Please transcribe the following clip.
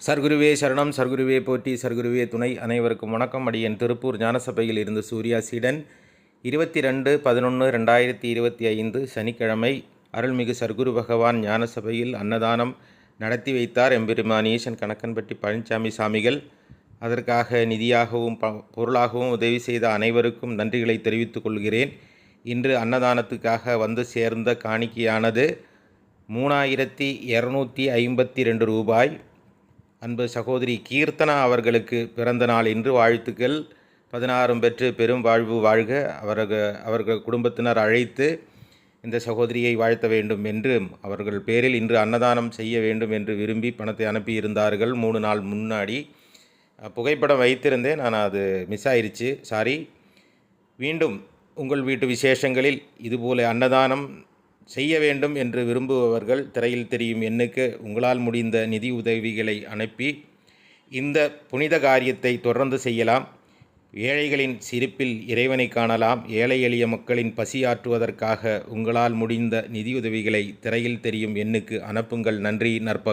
சர்க்குருவே சரணம் சர்க்குருவே போற்றி சர்க்குருவே துணை. அனைவருக்கும் வணக்கம். அடியன் திருப்பூர் ஞானசபையில் இருந்து சூர்யா சீடன். இருபத்தி ரெண்டு பதினொன்று ரெண்டாயிரத்தி இருபத்தி ஐந்து சனிக்கிழமை அருள்மிகு சர்க்குரு பகவான் ஞானசபையில் அன்னதானம் நடத்தி வைத்தார் எம்பெருமான் ஈசன் கணக்கன்பட்டி பழனிசாமி சாமிகள். அதற்காக நிதியாகவும் ப பொருளாகவும் உதவி செய்த அனைவருக்கும் நன்றிகளை தெரிவித்துக் கொள்கிறேன். இன்று அன்னதானத்துக்காக வந்து சேர்ந்த காணிக்கையானது மூணாயிரத்தி இரநூத்தி ஐம்பத்தி ரெண்டு ரூபாய். அன்பு சகோதரி கீர்த்தனா அவர்களுக்கு பிறந்த நாள் இன்று. வாழ்த்துக்கள். பதினாறும் பெற்று பெரும் வாழ்வு வாழ்க. அவர்கள் அவர்கள் குடும்பத்தினர் அழைத்து இந்த சகோதரியை வாழ்த்த வேண்டும் என்றும் அவர்கள் பேரில் இன்று அன்னதானம் செய்ய வேண்டும் என்று விரும்பி பணத்தை அனுப்பியிருந்தார்கள். மூணு நாள் முன்னாடி புகைப்படம் வைத்திருந்தேன். நான் அது மிஸ் ஆயிடுச்சு சாரி மீண்டும் உங்கள் வீட்டு விசேஷங்களில் இதுபோல அன்னதானம் செய்ய வேண்டும் என்று விரும்புபவர்கள் திரையில் தெரியும் எண்ணுக்கு உங்களால் முடிந்த நிதி உதவிகளை அனுப்பி இந்த புனித காரியத்தை தொடர்ந்து செய்யலாம். ஏழைகளின் சிரிப்பில் இறைவனை காணலாம். ஏழை எளிய மக்களின் பசியாற்றுவதற்காக உங்களால் முடிந்த நிதியுதவிகளை திரையில் தெரியும் எண்ணுக்கு அனுப்புங்கள். நன்றி நற்ப